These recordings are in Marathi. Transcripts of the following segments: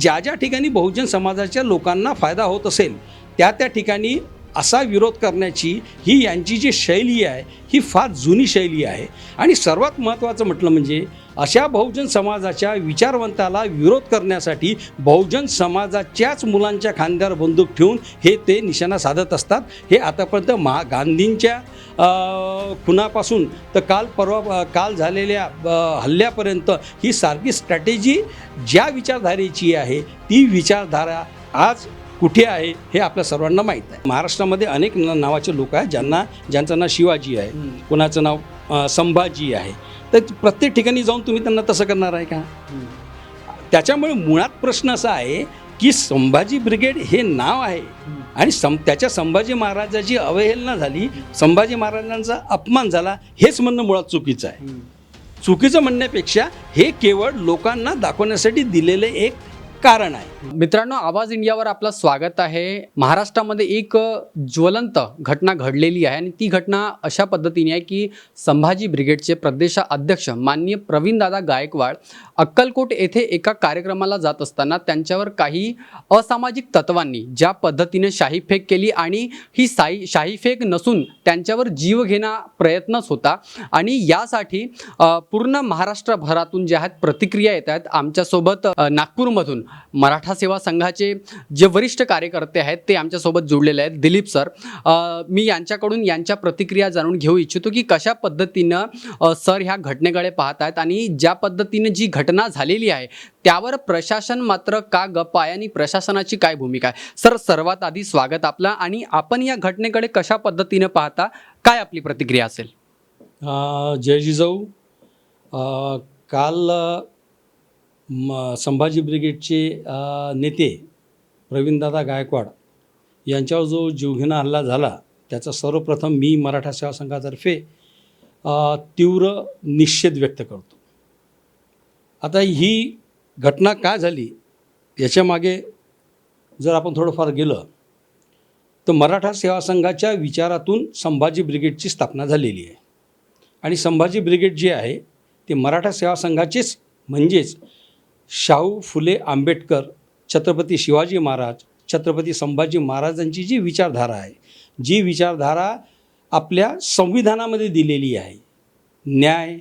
ज्या ज्या ठिकाणी बहुजन समाजाच्या लोकांना फायदा होत असेल त्या त्या ठिकाणी असा विरोध करण्याची ही यांची जी शैली आहे ही फार जुनी शैली आहे. आणि सर्वात महत्त्वाचं म्हटलं म्हणजे अशा बहुजन समाजाच्या विचारवंताला विरोध करण्यासाठी बहुजन समाजाच्याच मुलांच्या खांद्यावर बंदूक ठेवून हे ते निशाणा साधत असतात. हे आतापर्यंत महा गांधींच्या खुनापासून तर काल परवा काल झालेल्या हल्ल्यापर्यंत ही सारखी स्ट्रॅटेजी ज्या विचारधारेची आहे ती विचारधारा आज कुठे आहे हे आपल्या सर्वांना माहीत आहे. महाराष्ट्रामध्ये अनेक नावाचे लोक आहेत ज्यांना ज्यांचं नाव शिवाजी आहे कुणाचं नाव संभाजी आहे. तर प्रत्येक ठिकाणी जाऊन तुम्ही त्यांना तसं करणार आहे का? त्याच्यामुळे मुळात प्रश्न असा आहे की संभाजी ब्रिगेड हे नाव आहे. आणि सं त्याच्या संभाजी महाराजाची अवहेलना झाली संभाजी महाराजांचा अपमान झाला हेच म्हणणं मुळात चुकीचं आहे. चुकीचं म्हणण्यापेक्षा हे केवळ लोकांना दाखवण्यासाठी दिलेलं एक कारण आहे. मित्रांनो आवाज इंडियावर आपलं स्वागत आहे. महाराष्ट्रामध्ये एक ज्वलंत घटना घडलेली आहे आणि ती घटना अशा पद्धतीने आहे की संभाजी ब्रिगेडचे प्रदेशाध्यक्ष माननीय प्रवीणदादा गायकवाड अक्कलकोट येथे एका कार्यक्रमाला जात असताना त्यांच्यावर काही असामाजिक तत्वांनी ज्या पद्धतीने शाहीफेक केली आणि ही साई शाहीफेक नसून त्यांच्यावर जीव घेणा प्रयत्नच होता. आणि यासाठी पूर्ण महाराष्ट्रभरातून ज्या आहेत प्रतिक्रिया येत आहेत आमच्यासोबत नागपूरमधून. मराठा सेवा संघाचे जे वरिष्ठ कार्यकर्ते आहेत ते आमच्यासोबत जुळलेले आहेत. दिलीप सर मी यांच्याकडून यांच्या प्रतिक्रिया जाणून घेऊ इच्छितो की कशा पद्धतीनं सर ह्या घटनेकडे पाहत आहेत आणि ज्या पद्धतीनं जी घटना झालेली आहे त्यावर प्रशासन मात्र का गप्प आहे आणि प्रशासनाची काय भूमिका आहे? सर सर्वात आधी स्वागत आपलं आणि आपण या घटनेकडे कशा पद्धतीनं पाहता काय आपली प्रतिक्रिया असेल? जय जिजाऊ. काल म संभाजी ब्रिगेडचे नेते प्रवीणदादा गायकवाड यांच्यावर जो जीवघेणा हल्ला झाला त्याचा सर्वप्रथम मी मराठा सेवा संघातर्फे तीव्र निषेध व्यक्त करतो. आता ही घटना का झाली याच्यामागे जर आपण थोडंफार गेलं तर मराठा सेवा संघाच्या विचारातून संभाजी ब्रिगेडची स्थापना झालेली आहे. आणि संभाजी ब्रिगेड जे आहे ते मराठा सेवा संघाचेच म्हणजेच शाहू फुले आंबेडकर छत्रपती शिवाजी महाराज छत्रपती संभाजी महाराजांची जी विचारधारा आहे जी विचारधारा आपल्या संविधानामध्ये दिलेली आहे न्याय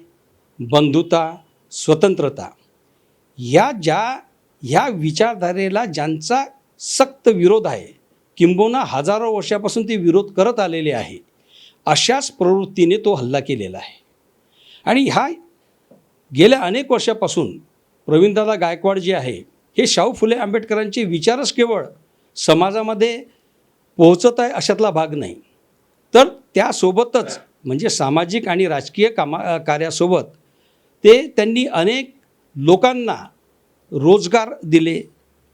बंधुता स्वतंत्रता या ज्या ह्या विचारधारेला ज्यांचा सक्त विरोध आहे किंबहुना हजारो वर्षापासून ते विरोध करत आलेले आहे अशाच प्रवृत्तीने तो हल्ला केलेला आहे. आणि ह्या गेल्या अनेक वर्षापासून प्रवीणदादा गायकवाड जे आहे हे शाहू फुले आंबेडकरांचे विचारच केवळ समाजामध्ये पोहोचत आहे अशातला भाग नाही. तर त्यासोबतच म्हणजे सामाजिक आणि राजकीय कामा कार्यासोबत ते त्यांनी अनेक लोकांना रोजगार दिले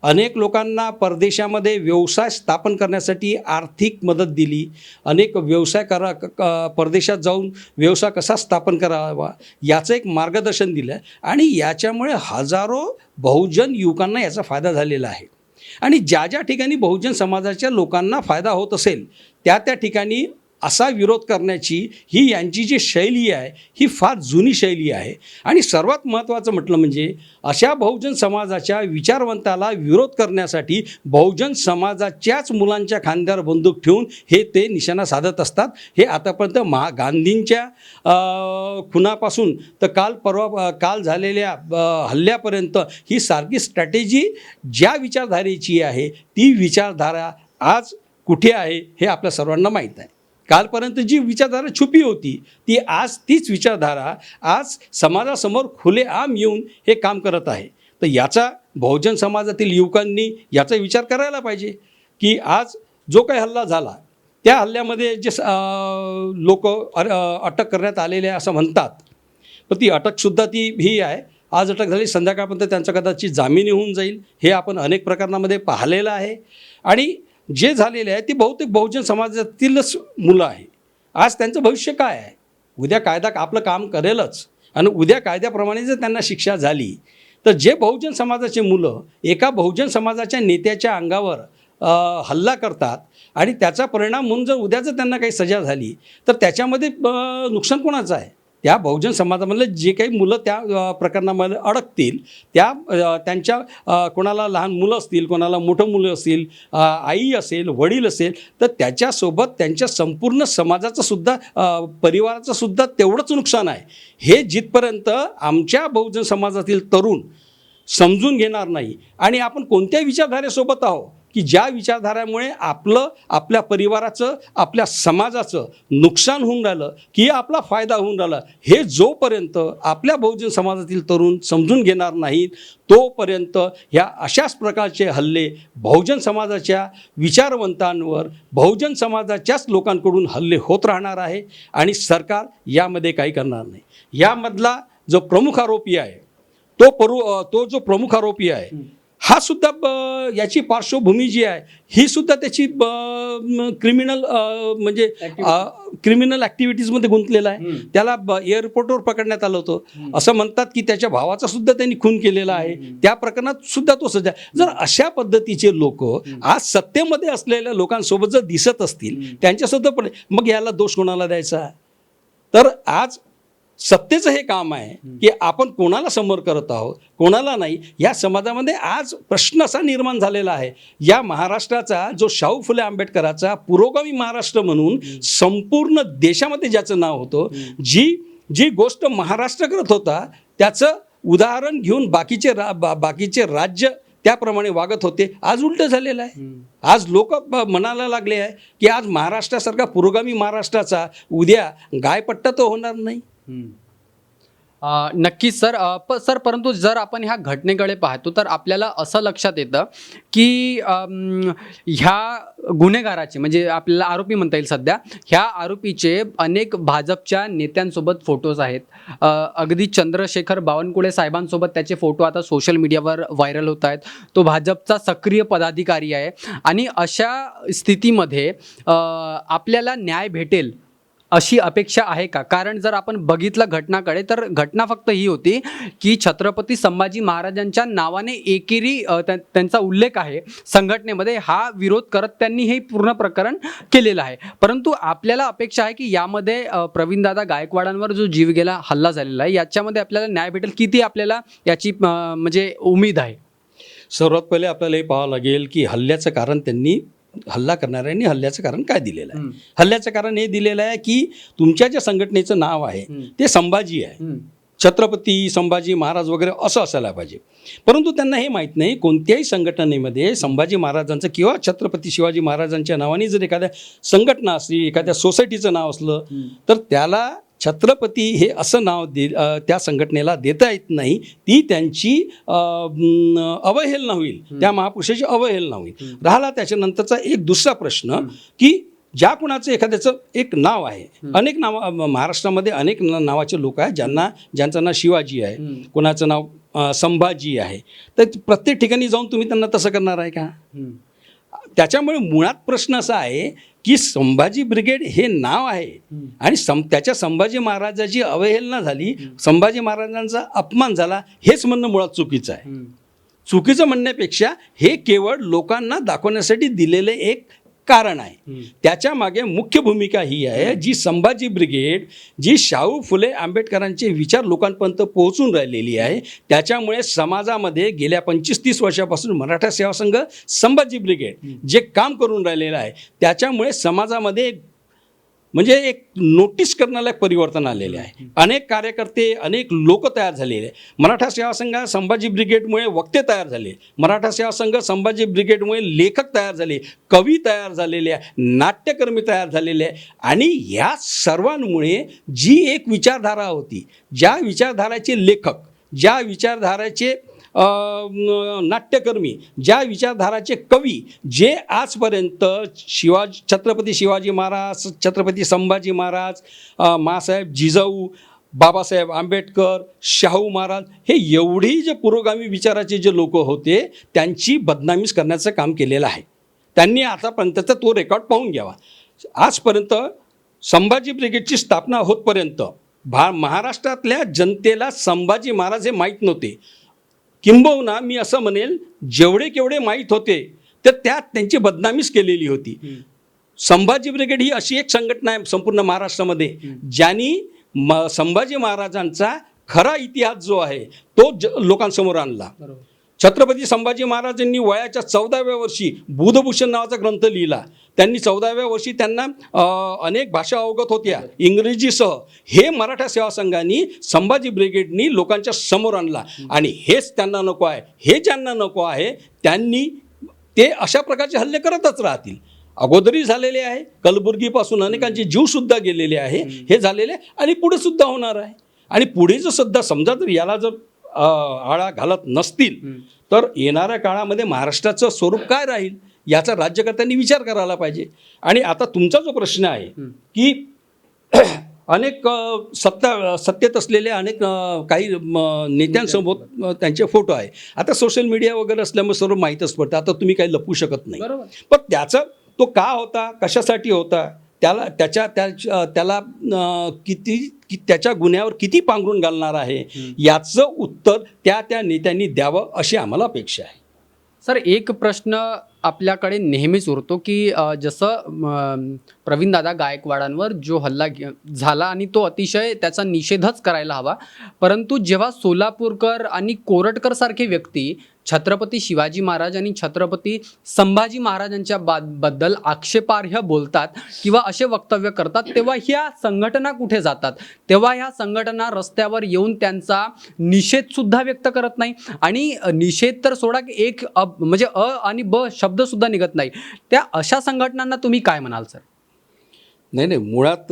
अनेक लोकांना परदेशामध्ये व्यवसाय स्थापन करण्यासाठी आर्थिक मदत दिली. अनेक व्यवसाय करा क- परदेशात जाऊन व्यवसाय कसा स्थापन करावा याचं एक मार्गदर्शन दिलं आणि याच्यामुळे हजारो बहुजन युवकांना याचा फायदा झालेला आहे. आणि ज्या ज्या ठिकाणी बहुजन समाजाच्या लोकांना फायदा होत असेल त्या त्या ठिकाणी असा विरोध करण्याची ही यांची जी शैली आहे ही फार जुनी शैली आहे. आणि सर्वात महत्त्वाचं म्हटलं म्हणजे अशा बहुजन समाजाच्या विचारवंताला विरोध करण्यासाठी बहुजन समाजाच्याच मुलांच्या खांद्यावर बंदूक ठेवून हे ते निशाणा साधत असतात. हे आतापर्यंत महा गांधींच्या खुनापासून तर काल परवा काल झालेल्या हल्ल्यापर्यंत ही सारखी स्ट्रॅटेजी ज्या विचारधारेची आहे ती विचारधारा आज कुठे आहे हे आपल्या सर्वांना माहीत आहे. कालपर्यंत जी विचारधारा छुपी होती ती आज तीच विचारधारा आज समाजासमोर खुलेआम येऊन हे काम करत आहे. तर याचा बहुजन समाजातील युवकांनी याचा विचार करायला पाहिजे की आज जो काही हल्ला झाला त्या हल्ल्यामध्ये जे लोक अटक करण्यात आलेले आहे असं म्हणतात. पण ती अटकसुद्धा ती ही आहे. आज अटक झाली संध्याकाळपर्यंत त्यांचा कदाचित जामीन होऊन जाईल. हे आपण अनेक प्रकरणामध्ये पाहिलेलं आहे. आणि जे झालेले आहे ते बहुतेक बहुजन समाजातीलच मुलं आहे. आज त्यांचं भविष्य काय आहे? उद्या कायदा आपलं काम करेलच. आणि उद्या कायद्याप्रमाणे जर त्यांना शिक्षा झाली. तर जे बहुजन समाजाचे मुलं एका बहुजन समाजाच्या नेत्याच्या अंगावर हल्ला करतात आणि त्याचा परिणाम म्हणून जर उद्या जर त्यांना काही सजा झाली तर त्याच्यामध्ये नुकसान कोणाचं आहे? त्या बहुजन समाजामधले जे काही मुलं त्या प्रकरणामध्ये अडकतील त्या त्यांच्या कोणाला लहान मुलं असतील कोणाला मोठं मुलं असतील आई असेल वडील असेल तर त्याच्यासोबत त्यांच्या संपूर्ण समाजाचं सुद्धा परिवाराचं सुद्धा तेवढंच नुकसान आहे. हे जिथपर्यंत आमच्या बहुजन समाजातील तरुण समजून घेणार नाही आणि आपण कोणत्या विचारधारेसोबत आहो की ज्या विचारधारामुळे आपलं आपल्या परिवाराचं आपल्या समाजाचं नुकसान होऊन राहिलं की आपला फायदा होऊन राहिला हे जोपर्यंत आपल्या बहुजन समाजातील तरुण समजून घेणार नाहीत तोपर्यंत ह्या अशाच प्रकारचे हल्ले बहुजन समाजाच्या विचारवंतांवर बहुजन समाजाच्याच लोकांकडून हल्ले होत राहणार आहे आणि सरकार यामध्ये काही करणार नाही. यामधला जो प्रमुख आरोपी आहे तो परू तो जो प्रमुख आरोपी आहे हा सुद्धा याची पार्श्वभूमी जी आहे ही सुद्धा त्याची क्रिमिनल म्हणजे क्रिमिनल ॲक्टिव्हिटीजमध्ये गुंतलेला आहे. त्याला एअरपोर्टवर पकडण्यात आलं होतं. असं म्हणतात की त्याच्या भावाचा सुद्धा त्यांनी खून केलेला आहे. त्या प्रकरणात सुद्धा तो सध्या जर अशा पद्धतीचे लोक आज सत्तेमध्ये असलेल्या लोकांसोबत जर दिसत असतील त्यांच्यासोबत पण मग याला दोष कोणाला द्यायचा? तर आज सत्तेचं हे काम आहे की आपण कोणाला समोर करत आहोत कोणाला नाही या समाजामध्ये आज प्रश्न असा निर्माण झालेला आहे. या महाराष्ट्राचा जो शाहू फुले आंबेडकराचा पुरोगामी महाराष्ट्र म्हणून संपूर्ण देशामध्ये ज्याचं नाव होतं जी जी गोष्ट महाराष्ट्र करत होता त्याचं उदाहरण घेऊन बाकीचे रा बा- बाकीचे राज्य त्याप्रमाणे वागत होते आज उलट झालेलं आहे. आज लोक म्हणायला लागले आहे की आज महाराष्ट्रासारखा पुरोगामी महाराष्ट्राचा उद्या गायपट्टा तो होणार नाही. नक्कीच सर. प सर परंतु जर आपण ह्या घटनेकडे पाहतो तर आपल्याला असं लक्षात येतं की ह्या गुन्हेगाराचे म्हणजे आपल्याला आरोपी म्हणता येईल सध्या ह्या आरोपीचे अनेक भाजपच्या नेत्यांसोबत फोटोज आहेत. अगदी चंद्रशेखर बावनकुळे साहेबांसोबत त्याचे फोटो आता सोशल मीडियावर व्हायरल होत आहेत. तो भाजपचा सक्रिय पदाधिकारी आहे. आणि अशा स्थितीमध्ये आपल्याला न्याय भेटेल अशी अपेक्षा आहे का? कारण जर आपण बघितलं घटनाकडे तर घटना फक्त ही होती की छत्रपती संभाजी महाराजांच्या नावाने एकेरी त्यांचा उल्लेख आहे. संघटनेमध्ये हा विरोध करत त्यांनी हे पूर्ण प्रकरण केलेलं आहे. परंतु आपल्याला अपेक्षा आहे की यामध्ये प्रवीणदादा गायकवाडांवर जो जीव गेला हल्ला झालेला आहे याच्यामध्ये आपल्याला न्याय भेटेल. किती आपल्याला याची म्हणजे उमेद आहे? सर्वात पहिले आपल्याला हे पाहावं लागेल की हल्ल्याचं कारण त्यांनी हल्ला करणाऱ्यांनी हल्ल्याचं कारण काय दिलेलं आहे? हल्ल्याचं कारण हे दिलेलं आहे की तुमच्या ज्या संघटनेचं नाव आहे. ते संभाजी आहे. छत्रपती संभाजी महाराज वगैरे असं असायला पाहिजे. परंतु त्यांना हे माहीत नाही कोणत्याही संघटनेमध्ये संभाजी महाराजांचं किंवा छत्रपती शिवाजी महाराजांच्या नावाने जर एखाद्या संघटना असली एखाद्या सोसायटीचं नाव असलं तर त्याला छत्रपती हे असं नाव दे त्या संघटनेला देता येत नाही. ती त्यांची अवहेलना होईल. त्या महापुरुषाची अवहेलना होईल. राहिला त्याच्यानंतरचा एक दुसरा प्रश्न की ज्या कुणाचं एखाद्याचं एक नाव आहे. अनेक नाव महाराष्ट्रामध्ये अनेक नावाचे लोक आहेत ज्यांना ज्यांचं नाव शिवाजी आहे. कुणाचं नाव संभाजी आहे. तर प्रत्येक ठिकाणी जाऊन तुम्ही त्यांना तसं करणार आहे का? त्याच्यामुळे मुळात प्रश्न असा आहे की संभाजी ब्रिगेड हे नाव आहे. आणि सं त्याच्या संभाजी महाराजाची अवहेलना झाली. संभाजी महाराजांचा अपमान झाला. हेच म्हणणं मुळात चुकीचं आहे. चुकीचं म्हणण्यापेक्षा हे केवळ लोकांना दाखवण्यासाठी दिलेले एक कारण आहे. त्याच्यामागे मुख्य भूमिका ही आहे जी संभाजी ब्रिगेड जी शाहू फुले आंबेडकरांचे विचार लोकांपर्यंत पोहोचून राहिलेली आहे त्याच्यामुळे समाजामध्ये गेल्या पंचवीस तीस वर्षापासून मराठा सेवा संघ संभाजी ब्रिगेड जे काम करून राहिलेलं आहे त्याच्यामुळे समाजामध्ये म्हणजे एक नोटीस करण्याला परिवर्तन आलेले आहे. अनेक कार्यकर्ते अनेक लोक तयार झालेले आहे मराठा सेवा संघ संभाजी ब्रिगेडमुळे वक्ते तयार झाले मराठा सेवा संघ संभाजी ब्रिगेडमुळे लेखक तयार झाले कवी तयार झालेले आहे नाट्यकर्मी तयार झालेले आहे आणि या सर्वांमुळे जी एक विचारधारा होती ज्या विचारधाराचे लेखक ज्या विचारधाराचे नाट्यकर्मी ज्या विचारधाराचे कवी जे आजपर्यंत शिवाजी छत्रपती शिवाजी महाराज छत्रपती संभाजी महाराज अ, मासाहेब जिजाऊ बाबासाहेब आंबेडकर शाहू महाराज हे एवढी जे पुरोगामी विचाराचे जे लोक होते त्यांची बदनामीच करण्याचं काम केलेलं आहे. त्यांनी आतापर्यंतचा तो रेकॉर्ड पाहून घ्यावा. आजपर्यंत संभाजी ब्रिगेडची स्थापना होतपर्यंत भा महाराष्ट्रातल्या जनतेला संभाजी महाराज हे माहीत नव्हते. किंबहुना मी असं म्हणेल जेवढे केवढे माहीत होते तर त्यात त्यांची बदनामीच केलेली होती. संभाजी ब्रिगेड ही अशी एक संघटना आहे संपूर्ण महाराष्ट्रामध्ये ज्यांनी म संभाजी महाराजांचा खरा इतिहास जो आहे तो ज लोकांसमोर आणला. बरोबर. छत्रपती संभाजी महाराजांनी वयाच्या चौदाव्या वर्षी बुधभूषण नावाचा ग्रंथ लिहिला. त्यांनी चौदाव्या वर्षी त्यांना अनेक भाषा अवगत होत्या. इंग्रजीसह हे मराठा सेवा संघाने संभाजी ब्रिगेडनी लोकांच्या समोर आणला. आणि हेच त्यांना नको आहे. हे ज्यांना नको आहे त्यांनी ते अशा प्रकारचे हल्ले करतच राहतील. अगोदरही झालेले आहे. कलबुर्गीपासून अनेकांचे जीवसुद्धा गेलेले आहे. हे झालेले आहे आणि पुढे सुद्धा होणार आहे. आणि पुढे जर सध्या समजा जर याला जर आळा घालत नसतील तर येणाऱ्या काळामध्ये महाराष्ट्राचं स्वरूप काय राहील याचा राज्यकर्त्यांनी विचार करायला पाहिजे. आणि आता तुमचा जो प्रश्न आहे की अनेक सत्ता सत्तेत असलेले अनेक काही नेत्यांसोबत अ, त्यांचे फोटो आहे. आता सोशल मीडिया वगैरे असल्यामुळे सर्व माहीतच पडतं. आता तुम्ही काही लपू शकत नाही. पण त्याचा तो का होता कशासाठी होता त्याला त्याच्या त्या त्याला किती कि त्याच्या गुन्ह्यावर किती पांघरून घालणार आहे याचं उत्तर त्या त्या नेत्यांनी द्यावं अशी आम्हाला अपेक्षा आहे. सर एक प्रश्न आपल्याकडे नेहमीच उरतो की जसं प्रवीणदादा गायकवाडांवर जो हल्ला झाला आणि तो अतिशय त्याचा निषेधच करायला हवा. परंतु जेव्हा सोलापूरकर आणि कोरटकर सारखे व्यक्ती छत्रपती शिवाजी महाराज आणि छत्रपती संभाजी महाराजांच्या बद्दल आक्षेपार्ह बोलतात किंवा असे वक्तव्य करतात तेव्हा ह्या संघटना कुठे जातात? तेव्हा ह्या संघटना रस्त्यावर येऊन त्यांचा निषेध सुद्धा व्यक्त करत नाही. आणि निषेध तर सोडा की एक अ, म्हणजे अ आणि ब शब्द सुद्धा निघत नाही. त्या अशा संघटनांना तुम्ही काय म्हणाल सर? नाही नाही. मुळात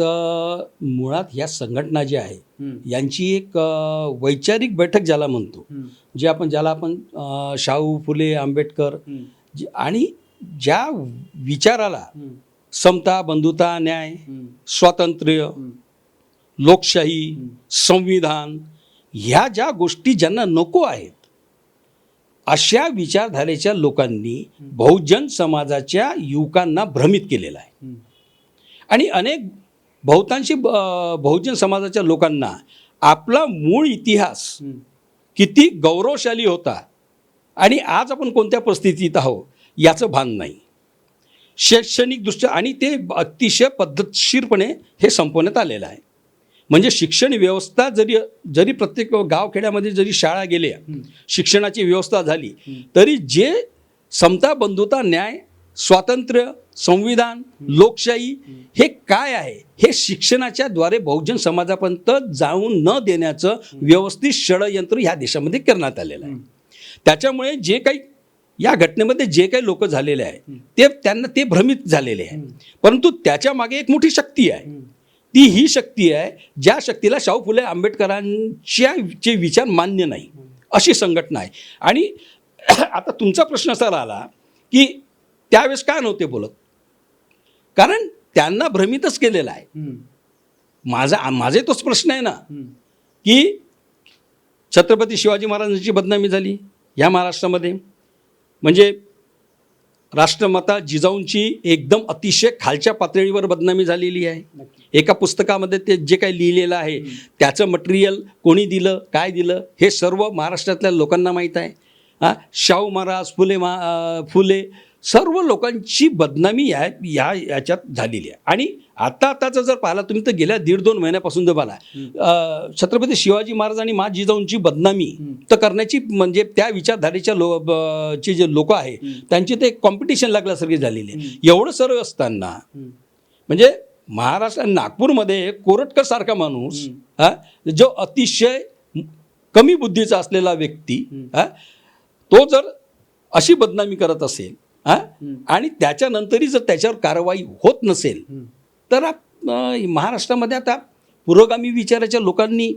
मुळात ह्या संघटना ज्या आहे यांची एक वैचारिक बैठक ज्याला म्हणतो जे आपण ज्याला आपण शाहू फुले आंबेडकर जे- आणि ज्या विचाराला समता बंधुता न्याय स्वातंत्र्य लोकशाही संविधान ह्या ज्या गोष्टी ज्यांना नको आहेत अशा विचारधारेच्या लोकांनी बहुजन समाजाच्या युवकांना भ्रमित केलेलं आहे. आणि अनेक बहुतांशी ब- बहुजन समाजाच्या लोकांना आपला मूळ इतिहास किती गौरवशाली होता आणि आज आपण कोणत्या परिस्थितीत आहोत याचं भान नाही. शैक्षणिकदृष्ट्या आणि ते अतिशय पद्धतशीरपणे हे संपवण्यात आलेलं आहे. म्हणजे शिक्षण व्यवस्था जरी जरी प्रत्येक गावखेड्यामध्ये जरी शाळा गेल्या शिक्षणाची व्यवस्था झाली तरी जे समता बंधुता न्याय स्वातंत्र्य संविधान लोकशाही हे काय आहे? हे शिक्षणाच्या द्वारे बहुजन समाजापर्यंत जाऊन न देण्याचं व्यवस्थित षडयंत्र ह्या देशामध्ये करण्यात आलेलं आहे. त्याच्यामुळे जे काही या घटनेमध्ये जे काही लोक झालेले आहेत ते त्यांना ते भ्रमित झालेले आहे परंतु त्याच्यामागे एक मोठी शक्ती आहे. ती ही शक्ती आहे ज्या शक्तीला शाहू फुले आंबेडकरांच्या चे विचार मान्य नाही अशी संघटना आहे. आणि आता तुमचा प्रश्न असा राहिला की त्यावेळेस काय नव्हते बोलत? कारण त्यांना भ्रमितच केलेला आहे. माझा माझे तोच प्रश्न आहे ना. की छत्रपती शिवाजी महाराजांची बदनामी झाली ह्या महाराष्ट्रामध्ये. म्हणजे राष्ट्रमाता जिजाऊंची एकदम अतिशय खालच्या पातळीवर बदनामी झालेली आहे. एका पुस्तकामध्ये ते जे काही लिहिलेलं आहे त्याचं मटेरियल कोणी दिलं काय दिलं हे सर्व महाराष्ट्रातल्या लोकांना माहीत आहे. हां शाहू महाराज फुले मा फुले सर्व लोकांची बदनामी या या याच्यात झालेली आहे. आणि आता आताचं जर पाहिला तुम्ही तर गेल्या दीड दोन महिन्यापासून जर पाहिला छत्रपती शिवाजी महाराज आणि मा जिजाऊंची बदनामी तर करण्याची म्हणजे त्या विचारधारेच्या लो चे जे लोक आहे त्यांची ते कॉम्पिटिशन लागल्यासारखी झालेली आहे. एवढं सर्व असताना म्हणजे महाराष्ट्र नागपूरमध्ये कोरटकर सारखा माणूस जो अतिशय कमी बुद्धीचा असलेला व्यक्ती तो जर अशी बदनामी करत असेल हा? आणि त्याच्यानंतरही जर त्याच्यावर कारवाई होत नसेल तर महाराष्ट्रामध्ये आता पुरोगामी विचाराच्या लोकांनी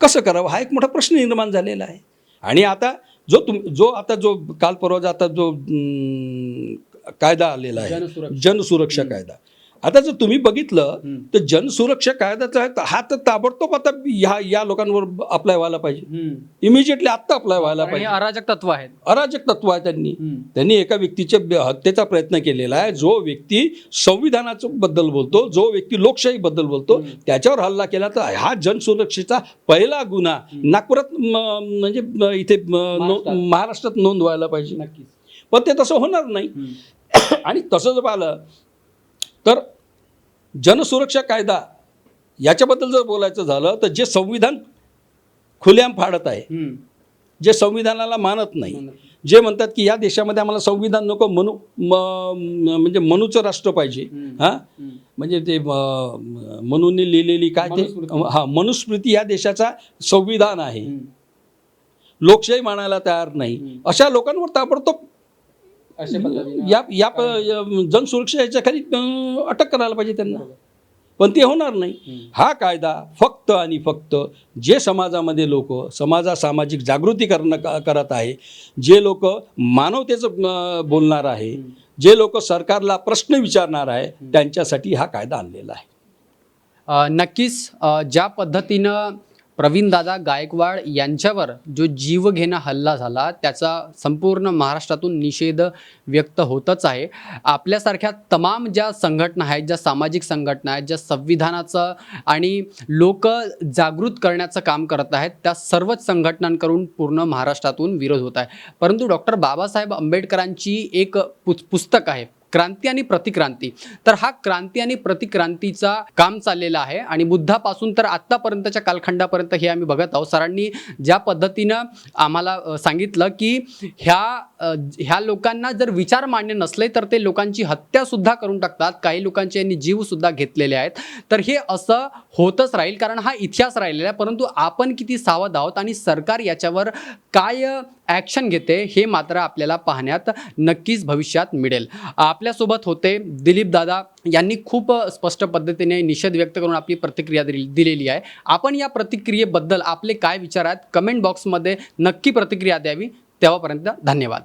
कसं करावं? हा एक मोठा प्रश्न निर्माण झालेला आहे. आणि आता जो तुम जो आता जो काल परवाचा आता जो कायदा आलेला आहे. जनसुरक्षा कायदा. आता जर तुम्ही बघितलं तर जनसुरक्षा कायद्याचा हा तर ताबडतोब आता ह्या या लोकांवर अप्लाय व्हायला पाहिजे. इमिजिएटली आत्ता अप्लाय व्हायला हे पाहिजे. अराजक तत्व आहेत. अराजक तत्व आहे त्यांनी. त्यांनी एका व्यक्तीच्या हत्येचा प्रयत्न केलेला आहे. जो व्यक्ती संविधानाचं बद्दल बोलतो जो व्यक्ती लोकशाही बद्दल बोलतो त्याच्यावर हल्ला केला तर हा जनसुरक्षेचा पहिला गुन्हा नागपुरात म्हणजे इथे महाराष्ट्रात. महाराष्ट्रात नोंद व्हायला पाहिजे. नक्कीच. पण ते तसं होणार नाही. आणि तसं जर पाहिलं तर जनसुरक्षा कायदा याच्याबद्दल जर बोलायचं झालं तर जे संविधान खुलेआम फाडत आहे जे संविधानाला मानत नाही जे म्हणतात की या देशामध्ये आम्हाला संविधान नको मनू म्हणजे मनूचं राष्ट्र पाहिजे हां? म्हणजे ते मनूने लिहिलेली काय ते. हा मनुस्मृती या देशाचा संविधान आहे. लोकशाही मानायला तयार नाही. अशा लोकांवर ताबडतोब या या प- जनसुरक्षा याच्या खाली अटक करायला पाहिजे त्यांना. पण ते होणार नाही. हा कायदा फक्त आणि फक्त जे समाजामध्ये लोक समाजा सामाजिक जागृती करणं क- करत आहे जे लोक मानवतेचं बोलणार आहे. जे लोक सरकारला प्रश्न विचारणार आहे त्यांच्यासाठी हा कायदा आणलेला आहे. नक्कीच ज्या पद्धतीनं प्रवीणदादा गायकवाड यांच्यावर जो जीवघेणा हल्ला झाला त्याचा संपूर्ण महाराष्ट्रातून निषेध व्यक्त होतच आहे. आपल्यासारख्या तमाम ज्या संघटना आहेत ज्या सामाजिक संघटना आहेत ज्या संविधानाचं आणि लोक जागृत करण्याचं काम करत आहेत त्या सर्वच संघटनांकडून पूर्ण महाराष्ट्रातून विरोध होत आहे. परंतु डॉक्टर बाबासाहेब आंबेडकरांची एक पुस्तक आहे. क्रांती आणि प्रतिक्रांती. तर हा क्रांती आणि प्रतिक्रांतीचा काम चाललेला आहे आणि बुद्धापासून तर आत्तापर्यंतच्या कालखंडापर्यंत हे आम्ही बघत आहोत. सरांनी ज्या पद्धतीनं आम्हाला सांगितलं की ह्या ह्या लोकांना जर विचार मान्य नसले तर ते लोकांची हत्या सुद्धा करून टाकतात. काही लोकांचे यांनी जीव सुद्धा घेतलेले आहेत. तर हे असं होतच राहील कारण हा इतिहास राहिलेला आहे. परंतु आपण किती सावध आहोत आणि सरकार याच्यावर काय ॲक्शन घेते हे मात्र आपल्याला पाहण्यात नक्कीच भविष्यात मिळेल. आपल्यासोबत होते दिलीप दादा. यांनी खूप स्पष्ट पद्धतीने निषेध व्यक्त करून आपली प्रतिक्रिया दिली दिलेली आहे. आपण या प्रतिक्रियेबद्दल आपले काय विचार आहेत? कमेंट बॉक्समध्ये नक्की प्रतिक्रिया द्यावी. तेव्हापर्यंत धन्यवाद.